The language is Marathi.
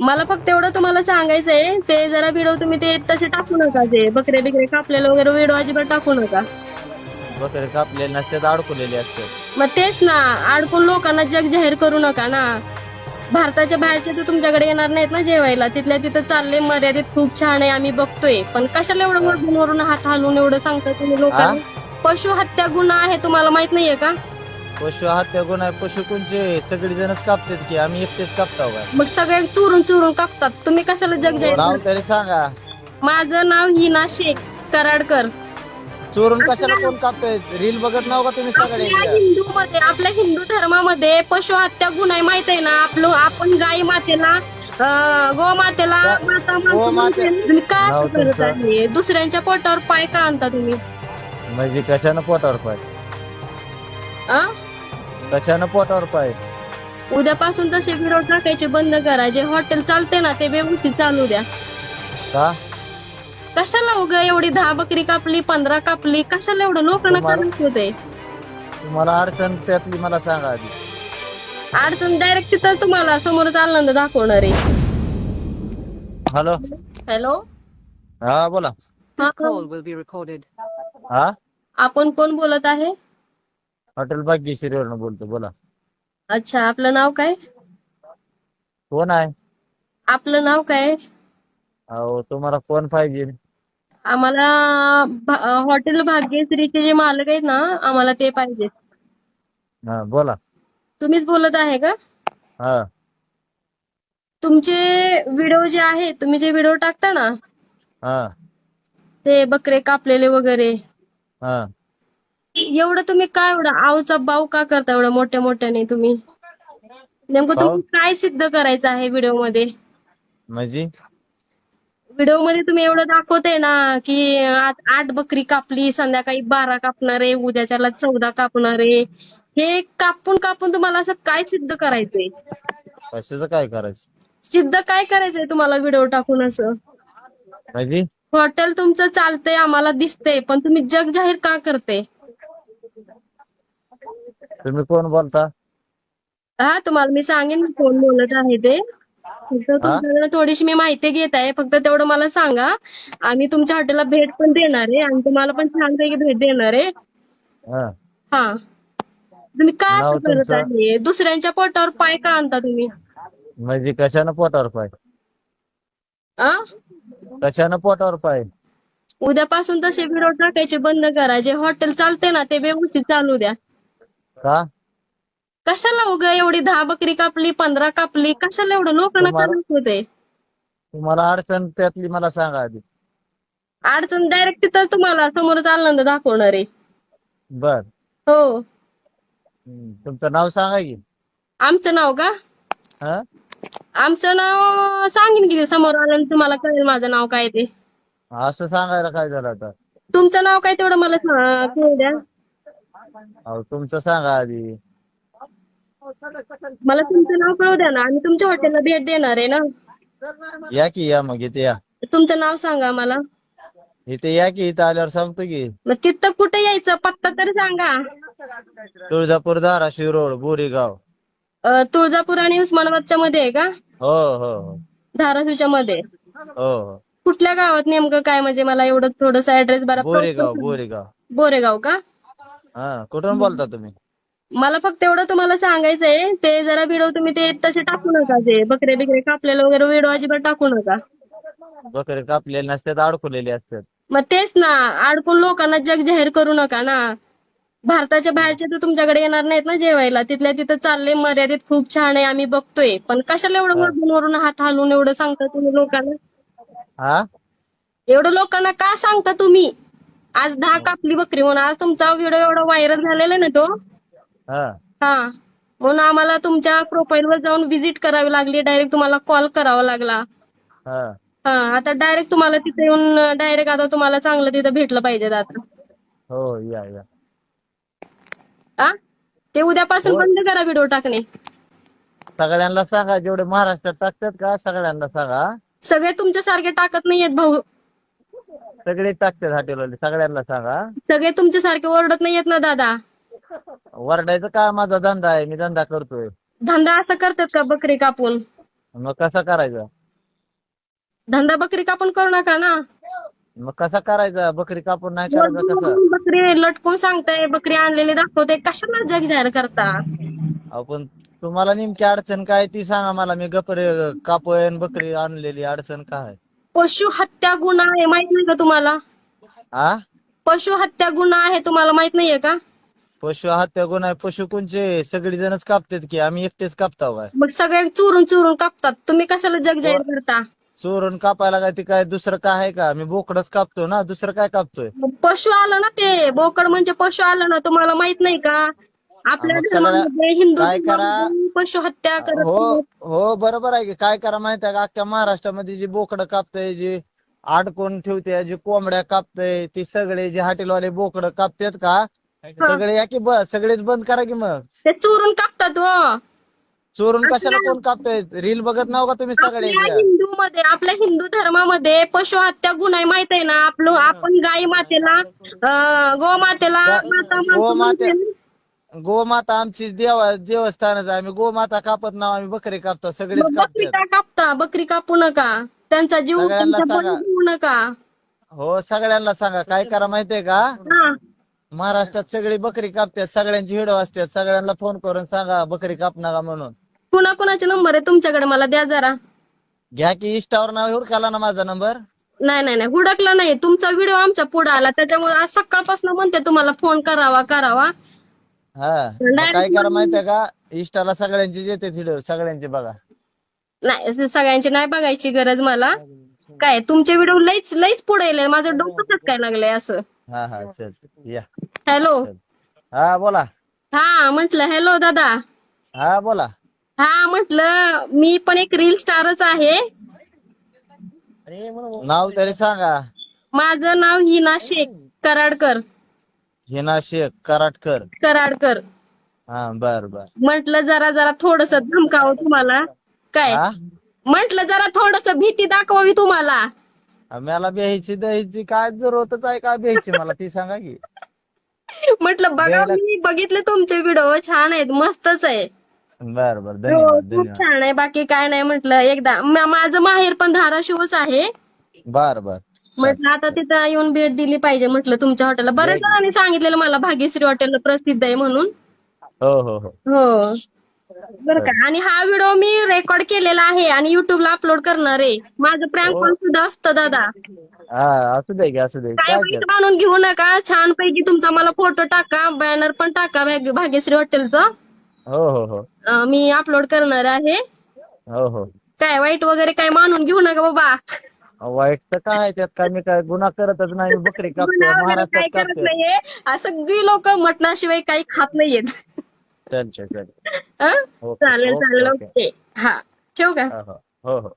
मला फक्त एवढं तुम्हाला सांगायचंय ते जरा व्हिडिओ तुम्ही ते तसे टाकू नका ते बकरे बिकरे कापलेले वगैरे व्हिडिओ अजिबात टाकू नका. बकरे कापलेले नसतात अडकवलेले असतात मग तेच ना अडकून लोकांना जग जाहीर करू नका ना. भारताच्या बाहेरचे तर तुमच्याकडे येणार नाहीत ना जेवायला. तिथल्या तिथं चालले मर्यादित खूप छान आहे आम्ही बघतोय. पण कशाला एवढं वरून वरून हात हलवून एवढं सांगता तुम्ही लोकांना? पशु हत्या गुन्हा आहे तुम्हाला माहीत नाहीये का? पशु हत्या गुन्हा आहे. पशु कोणचे सगळी जणच कापतात की आम्ही एकटेच कापताव का मग सगळे चुरून चुरून कापतात. तुम्ही कशाला जग नाव तरी सांगा. माझं नाव हिना शेख कराडकर. चोरून कशाला कोण कापतोय? रील बघत नाव का तुम्ही सगळे? आपल्या हिंदू मध्ये आपल्या हिंदू धर्मामध्ये पशु हत्या गुन्हा आहे माहीत आहे ना? आपलं आपण गाई मातेला अं, गोमातेला गा- माता माणसं गोमाते- म्हणून तुम्ही का नाव असं करत तुमचं? आहे. दुसऱ्यांच्या पोटावर पाय का आणता तुम्ही? म्हणजे कशानं पोटावर पाय? कशानं पोटावर पाय? उद्यापासून तसे व्हिडिओ टाकायचे बंद करा. जे हॉटेल चालते ना ते व्यवस्थित चालू द्या. का? कशाला उग एवढी दहा बकरी कापली पंधरा कापली? कशाला एवढं लोकांना तुम्हाला- होते तुम्हाला अडचण त्यातली मला सांगा आधी. अडचण डायरेक्ट तिथं तुम्हाला समोरच आनंद दाखवणार आहे. हॅलो. हॅलो. हा बोला. हा. Call will be recorded. हा? आपण कोण बोलत आहे? हॉटेल भाग्यश्रीवरनं बोलतो बोला. अच्छा आपलं नाव काय? कोण आहे? आपलं नाव काय? अहो तुम्हाला कोण पाहिजे? आम्हाला भा- हॉटेल भाग्यश्रीचे जे मालक आहेत ना आम्हाला ते पाहिजे. हा बोला. तुम्हीच बोलत आहे का? हा. तुमचे व्हिडिओ जे आहेत तुम्ही जे व्हिडिओ टाकता ना हा. ते बकरे कापलेले वगैरे. हा. एवढं तुम्ही काय एवढं आवचा बाव का करता एवढं मोठ्या मोठ्याने तुम्ही? नेमकं? तुम्ही काय सिद्ध करायचं आहे व्हिडिओमध्ये? म्हणजे? व्हिडिओमध्ये तुम्ही एवढं दाखवताय ना की आज आठ बकरी कापली संध्याकाळी बारा कापणार आहे उद्याच्याला चौदा कापणार. आहे हे कापून कापून तुम्हाला असं काय सिद्ध करायचंय? कशाचं काय करायचं? सिद्ध काय करायचंय तुम्हाला व्हिडिओ टाकून असं? म्हणजे? हॉटेल तुमचं चालतंय आम्हाला दिसतंय पण तुम्ही जग जाहीर का करते तुम्ही कोण बोलता? हा तुम्हाला मी सांगेन मी कोण बोलत आहे ते. फक्त तुमच्याकडे थोडीशी मी माहिती घेत आहे. फक्त तेवढं मला सांगा. आम्ही तुमच्या हॉटेलला भेट पण देणार आहे आणि तुम्हाला पण छानपैकी भेट देणार आहे. हा. हा. तुम्ही का नाव असं करत तुमचं? आहे? दुसऱ्यांच्या पोटावर पाय का आणता तुम्ही? म्हणजे कशानं पोटावर पाय? आ? कशानं पोटावर पाय? उद्यापासून तसे व्हिडिओ टाकायचे बंद करा. जे हॉटेल चालते ना ते व्यवस्थित चालू द्या. का? कशाला उग एवढी दहा बकरी कापली पंधरा कापली? कशाला एवढं लोकांना तुम्हाला- होते तुम्हाला अडचण त्यातली मला सांगा आधी. अडचण डायरेक्ट तिथं तुम्हाला समोरच आनंद दाखवणार आहे. बर. हो. हम्म. तुमचं नाव सांगा की. आमचं नाव का? हा? आमचं नाव सांगेन की समोर आल्यानंतर तुम्हाला कळेल माझं नाव काय ते. असं सांगायला काय झालं आता? तुमचं नाव काय तेवढं मला सा- कळू द्या. अहो तुमचं सांगा आधी. मला तुमचं नाव कळू द्या ना. आम्ही तुमच्या हॉटेलला भेट देणार आहे ना. या की या मग इथे या. तुमचं नाव सांगा मला इथे या की इथं आल्यावर सांगतो की. मग तिथं कुठे यायचं? पत्ता तरी सांगा. तुळजापूर धाराशिव रोड बोरीगाव. अं, तुळजापूर आणि उस्मानाबादच्या मध्ये आहे का? हो हो हो. धाराशिवच्या मध्ये. हो हो. कुठल्या गावात नेमकं काय? म्हणजे मला एवढं थोडस ऍड्रेस बरा बोरीगाव बोरीगाव. बोरेगाव का? हा कुठून बोलता तुम्ही? मला फक्त एवढं तुम्हाला सांगायचंय ते जरा व्हिडिओ तुम्ही ते तसे टाकू नका ते बकरे बिकरे कापलेले वगैरे व्हिडिओ अजिबात टाकू नका. बकरे कापलेले नसतात अडकवलेले असतात. मग तेच ना अडकून लोकांना जग जाहीर करू नका ना. भारताच्या बाहेरचे तर तुमच्याकडे येणार नाहीत ना जेवायला तिथल्या तिथं चालले मर्यादित खूप छान आहे आम्ही बघतोय. पण कशाला एवढं वरून वरून हात हलवून एवढं सांगता तुम्ही लोकांना? हा? एवढं लोकांना का सांगता तुम्ही? आज दहा कापली बकरी म्हणून. आज तुमचा व्हिडिओ एवढा व्हायरल झालेला आहे ना तो. हा. हा. म्हणून आम्हाला तुमच्या प्रोफाईल वर जाऊन व्हिजिट करावी लागली. डायरेक्ट तुम्हाला कॉल करावा लागला. हा. हा. आता डायरेक्ट तुम्हाला तिथे येऊन डायरेक्ट आता तुम्हाला चांगलं तिथं भेटलं पाहिजे आता. हो या या. हा ते उद्यापासून हो. बंद करा व्हिडिओ टाकणे. सगळ्यांना सांगा जेवढे महाराष्ट्रात टाकतात का सगळ्यांना सांगा. सगळे तुमच्या सारखे टाकत नाहीयेत भाऊ. सगळे टाकतात हॉटेलवाले सगळ्यांना सांगा. सगळे तुमच्या सारखे ओरडत नाहीयेत ना दादा? वरडायचं का? माझा धंदा आहे मी धंदा करतोय. धंदा असा करतात का बकरी कापून? मग कसा करायचा? धंदा बकरी कापून करू नका ना. मग कसा करायचा? बकरी कापून नाही करायचा कसा? बकरी लटकून सांगताय बकरी आणलेली दाखवते. कशाला जग जाहीर करता? आपण तुम्हाला नेमकी अडचण काय ती सांगा मला. मी गपरे कापोयन बकरी आणलेली अडचण काय? पशु हत्या गुन्हा आहे माहीत नाही का तुम्हाला? आ? पशु हत्या गुन्हा आहे तुम्हाला माहीत नाहीये का? पशु हत्या गुन्हा पशु कोणचे? सगळी जणच कापतात की आम्ही एकटेच कापताव काय? मग सगळे चुरून चुरून कापतात. तुम्ही कशाला जग जाहीर करता? चोरून कापायला काय ते काय दुसरं काय आहे का? मी बोकडच कापतो ना दुसरं काय कापतोय? मग पशु आलं ना ते बोकड म्हणजे पशु आलं ना तुम्हाला माहीत नाही का? आपल्या मग सगळ्या- धर्मामध्ये हिंदू काय करा? धर्मामध्ये करत हो. हो बरोबर आहे की. काय करा माहिती आहे का? अख्ख्या महाराष्ट्रामध्ये जी बोकडं कापतय जी अडकून ठेवते जी कोंबड्या कापतय ती सगळे जे हॉटेलवाले बोकडं कापतात का? सगळे या की सगळेच बंद करा की मग? ते चुरून कापतात हो चोरून कशाला कोण कापतय? रील बघत नाव का तुम्ही सगळे आपल्या हिंदू मध्ये आपल्या हिंदू धर्मामध्ये पशु हत्या गुन्हा आहे माहीत आहे ना? आपलं आपण गाई मातेला अं, गोमातेला माता गोमाते- म्हणते. गोमाता आमची देवा देवस्थानच आहे. आम्ही गोमाता कापत नाव आम्ही बकरी कापतो. सगळेच मग बकरी कापतात का कापता? बकरी कापू नका. त्यांचा जीव सगळ्यांना त्यांच्या सांगा. बळी देऊ नका. हो सगळ्यांना सांगा. काय करा माहितीये का? हा. महाराष्ट्रात सगळी बकरी कापतात सगळ्यांची हिडो असतात सगळ्यांना फोन करून सांगा बकरी काप नका म्हणून. कुणा कुणाचे नंबर आहे तुमच्याकडे? मला द्या जरा. घ्या की इंस्टावर नाव हुडकाला ना माझा नंबर नाही नाही नाही. हुडकला नाही. तुमचा व्हिडिओ आमच्या पुढे आला. त्याच्यामुळे आज सकाळपासून म्हणते तुम्हाला फोन करावा करावा. हा. मग काय करा माहितीये का? इंस्टाला सगळ्यांची येते व्हिडिओ सगळ्यांची बघा. नाही असं सगळ्यांची नाही बघायची गरज मला. काय तुमचे व्हिडिओ लईच लईच पुढे येले माझं डोकं काय लागलंय असं. हा हा चल या. हॅलो. हा बोला. हा म्हंटल हॅलो दादा. हा बोला. हा म्हंटल मी पण एक रील स्टारच आहे. नाव तरी सांगा. माझं नाव हिना शेख कराडकर. हिना शेख कराटकर कराडकर. हा बर बर. म्हंटल जरा जरा थोडस धमकावं तुम्हाला. काय? हा म्हंटल जरा थोडस भीती दाखवावी तुम्हाला. मला ब्यायची द्यायची काय जरूरतच आहे काय ब्यायची मला ती सांगा की. म्हटलं बघा द्यायला- मी बघितले तुमचे व्हिडिओ छान आहेत मस्तच आहे. बर बर हो, धन्यवाद खूप धन्यवाद. छान आहे बाकी काय नाही म्हटलं. एकदा मा- माझं माहेर पण धाराशिवच आहे. बर बर. म्हटलं आता तिथं येऊन भेट दिली पाहिजे म्हटलं तुमच्या हॉटेलला. बऱ्याच. जणांनी सांगितलेलं मला भाग्यश्री हॉटेल प्रसिद्ध आहे म्हणून. हो हो हो. हो. बरं का? आणि हा व्हिडिओ मी रेकॉर्ड केलेला आहे आणि युट्यूबला अपलोड करणार आहे. माझं प्रँक हो. कॉल सुद्धा असतं दादा. हा असू दे की असू दे. काय काय मानून घेऊ नका. छान पैकी तुमचा मला फोटो टाका बॅनर पण टाका भाग्य- भाग्यश्री हॉटेलचा. हो हो हो. अं, मी अपलोड करणार आहे. हो हो. काय वाईट वगैरे काय मानून घेऊ नका बाबा. वाईट तर काय आहे त्यात? काय मी काय गुन्हा करतच नाही मी बकरी कापतो वगैरे महाराष्ट्रात काय करत कापतो नाहीये. आ, सगळी लोक मटणाशिवाय काही खात नाहीयेत. चल चल चल हं? ओके, चालेल ओके, चालेल ओके. ओके. हा ठेवू का? हो हो. हो हो.